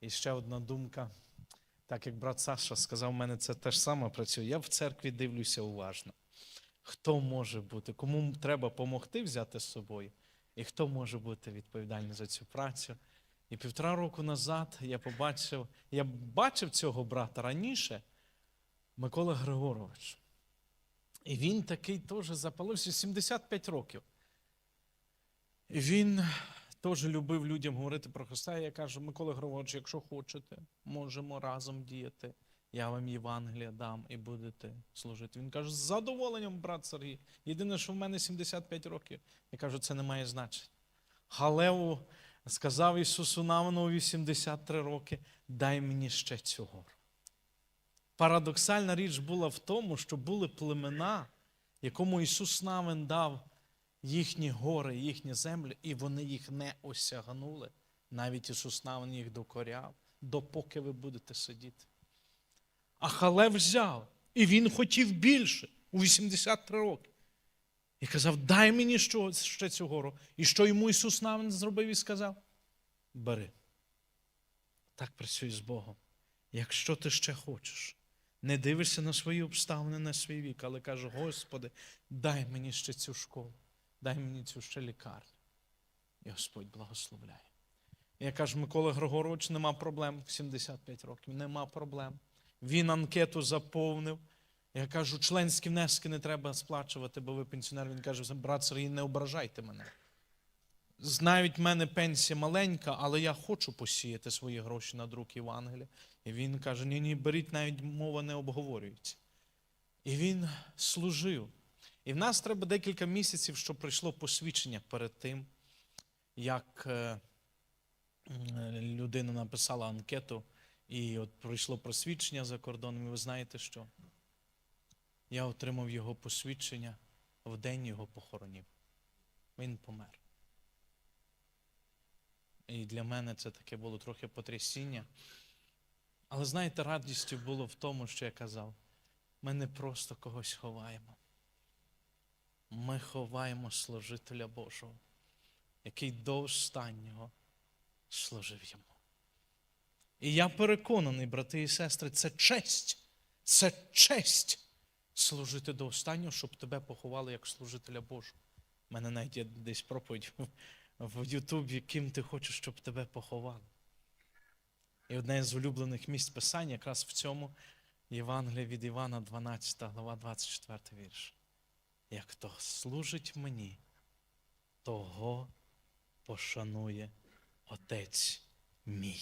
І ще одна думка. Так як брат Саша сказав, у мене це теж саме працює. Я в церкві дивлюся уважно. Хто може бути, кому треба допомогти взяти з собою, і хто може бути відповідальний за цю працю. І півтора року назад я побачив, я бачив цього брата раніше, Микола Григорович. І він такий теж запалився 75 років. І він теж любив людям говорити про Христа. Я кажу, Микола Григорович, якщо хочете, можемо разом діяти. Я вам Євангелія дам і будете служити. Він каже, з задоволенням, брат Сергій. Єдине, що в мене 75 років. Я кажу, це не має значення. Галеу сказав Ісусу Навину у 83 роки, дай мені ще гору. Парадоксальна річ була в тому, що були племена, якому Ісус Навин дав їхні гори, їхні землі, і вони їх не осягнули. Навіть Ісус Навин їх докоряв, допоки ви будете сидіти. А Халев взяв, і він хотів більше у 83 роки. І казав: дай мені що- ще цю гору. І що йому Ісус Навин зробив і сказав? Бери. Так працюй з Богом. Якщо ти ще хочеш, не дивишся на свої обставини, на свій вік, але каже, Господи, дай мені ще цю школу, дай мені цю ще лікарню. І Господь благословляє. Я кажу, Микола Григорович, нема проблем в 75 років, нема проблем. Він анкету заповнив. Я кажу, членські внески не треба сплачувати, бо ви пенсіонер. Він каже, брат Сергій, не ображайте мене. Навіть в мене пенсія маленька, але я хочу посіяти свої гроші на друк Євангелія. І він каже: ні, ні, беріть, навіть мова не обговорюється. І він служив. І в нас треба декілька місяців, щоб прийшло посвідчення перед тим, як е, людина написала анкету, і от пройшло просвідчення за кордоном. І ви знаєте що? Я отримав його посвідчення в день його похоронів. Він помер. І для мене це таке було трохи потрясіння. Але знаєте, радістю було в тому, що я казав, ми не просто когось ховаємо. Ми ховаємо служителя Божого, який до останнього служив йому. І я переконаний, брати і сестри, це честь, це честь служити до останнього, щоб тебе поховали як служителя Божого. У мене навіть є десь проповідь в Ютубі, ким ти хочеш, щоб тебе поховали. І одне з улюблених місць Писання якраз в цьому Євангелія від Івана, 12 глава, 24 вірш. Як хто служить мені, того пошанує Отець мій.